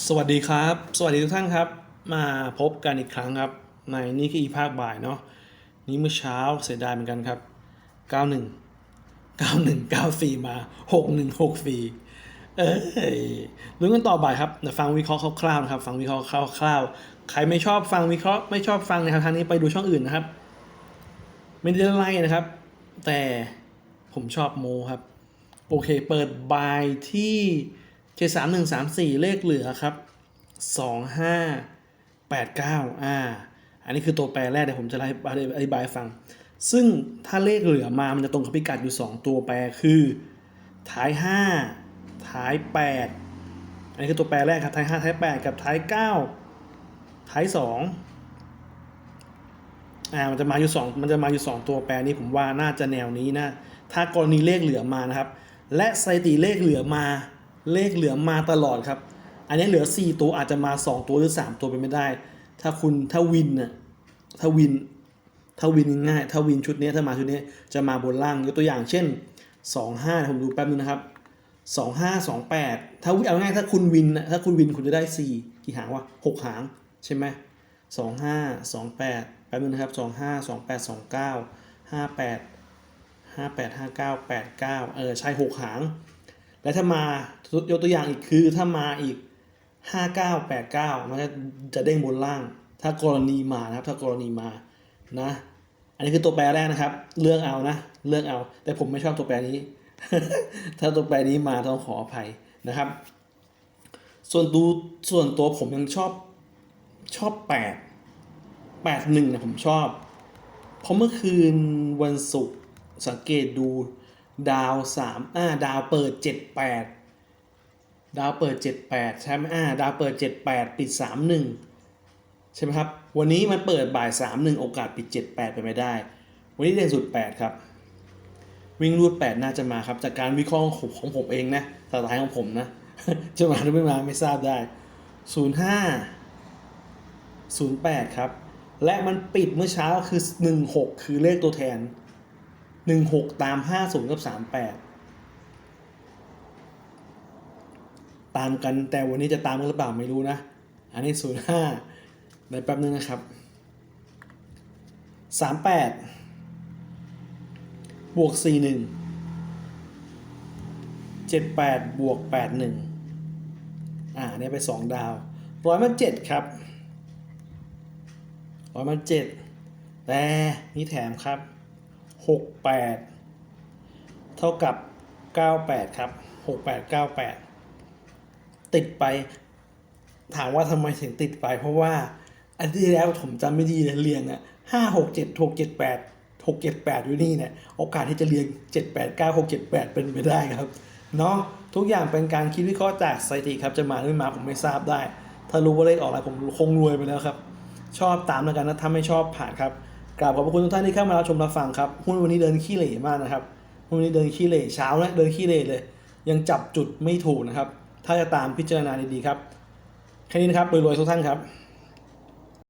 สวัสดีครับ สวัสดีทุกท่านครับ มาพบกันอีกครั้งครับ ในนี่คืออีภาคบ่ายเนาะนี่เมื่อเช้าเสียดายเหมือนกันครับ 91 91 94 มา 61 64 เอ้ยลุ้นกันต่อบ่ายครับฟังวิเคราะห์คร่าวๆนะครับ ฟังวิเคราะห์คร่าวๆใครไม่ชอบฟังวิเคราะห์ไม่ชอบฟังในทางนี้ไปดูช่องอื่นนะครับ ไม่ได้ไล่นะครับ แต่ผมชอบโมครับ โอเคเปิดบ่ายที่ เจสามหนึ่งสามสี่เลขเหลือครับสองห้าแปดเก้าอ่า อันนี้คือตัวแปรแรกเดี๋ยวผมจะอธิบายฟัง ซึ่งถ้าเลขเหลือมา มันจะตรงกับพิกัดอยู่ 2 ตัวแปรคือ ท้าย 5 ท้าย 8 อันนี้คือตัวแปรแรกครับ ท้าย 5 ท้าย 8 กับท้าย 9 ท้าย 2 อ่า มันจะมาอยู่สองมันจะมาอยู่สองตัวแปรนี้ผมว่าน่าจะแนวนี้นะ ถ้ากรณีเลขเหลือมานะครับ และสถิติเลขเหลือมา เลขเหลือมาตลอดครับ อันนี้เหลือ 4 ตัวอาจจะมา 2 ตัวหรือ 3 ตัวเป็นไม่ได้ ถ้าคุณถ้าวินน่ะถ้าวินถ้าวินง่ายถ้าวินชุดนี้ถ้ามาชุดนี้จะมาบนล่างยกตัวอย่างเช่น 25ผมดูแป๊บนึงนะครับ 25 28 ถ้าเอาง่ายถ้าคุณวินนะถ้าคุณวินคุณจะได้ 4 กี่หางวะ6หางใช่ไหมสองห้าสองแปดแป๊บนึงนะครับสองห้าสองแปดสองเก้าห้าแปดห้าแปดห้าเก้าแปดเก้าเออใช่หกหาง และถ้ามายกตัวอย่างอีกคือถ้ามาอีกห้าเก้าแปดเก้ามันก็จะเด้งบนล่าง ถ้ากรณีมานะครับ ถ้ากรณีมานะ อันนี้คือตัวแปรแรกนะครับ เลือกเอานะเลือกเอา แต่ผมไม่ชอบตัวแปรนี้ ถ้าตัวแปรนี้มาต้องขออภัยนะครับ ส่วนดูส่วนตัวผมยังชอบชอบแปดแปดหนึ่งเนี่ยผมชอบ เพราะเมื่อคืนวันศุกร์สังเกตดู ดาวสามอ่าดาวเปิดเจ็ดแปดดาวเปิดเจ็ดแปดใช่ไหมอ่าดาวเปิดเจ็ดแปดปิดสามหนึ่งใช่ไหมครับ วันนี้มันเปิดบ่ายสามหนึ่งโอกาสปิดเจ็ดแปดไปไม่ได้ วันนี้เด่นสุดแปดครับวิ่งรูดแปดน่าจะมาครับ จากการวิเคราะห์ของผมเองนะสไตล์ของผมนะจะมาหรือไม่มาไม่ทราบได้ศูนย์ห้า08ครับ และมันปิดเมื่อเช้าคือ16คือเลขตัวแทน หนึ่งหกตามห้าศูนย์กับสามแปดตามกันแต่วันนี้จะตามกันหรือเปล่าไม่รู้นะ อันนี้ศูนย์ห้าเดี๋ยวแป๊บนึงนะครับสามแปดบวกสี่หนึ่งเจ็ดแปดบวกแปดหนึ่งอ่าเนี่ยไปสองดาวร้อยมาเจ็ดครับร้อยมาเจ็ดแต่นี่แถมครับ หกแปดเท่ากับเก้าแปดครับหกแปดเก้าแปดติดไป ถามว่าทำไมถึงติดไป เพราะว่า อันที่แล้วผมจำไม่ดีเลยเรียงอะห้าหกเจ็ดหกเจ็ดแปดหกเจ็ดแปดอยู่นี่เนี่ยโอกาสที่จะเรียงเจ็ดแปดเก้าหกเจ็ดแปดเป็นไปได้ครับเนาะทุกอย่างเป็นการคิดวิเคราะห์จากสถิติครับจะมาหรือไม่มาผมไม่ทราบได้ ถ้ารู้ว่าเลขออกอะไรผมคงรวยไปแล้วครับ ชอบตามแล้วกันนะถ้าไม่ชอบผ่านครับ กราบขอบพระคุณทุกท่านที่เข้ามารับชมรับฟังครับหุ้นวันนี้เดินขี้เหร่มากนะครับหุ้นวันนี้เดินขี้เหร่เช้านะเดินขี้เหร่เลย ยังจับจุดไม่ถูกนะครับ ถ้าจะตามพิจารณาดีๆครับแค่นี้นะครับรวยๆทุกท่านครับ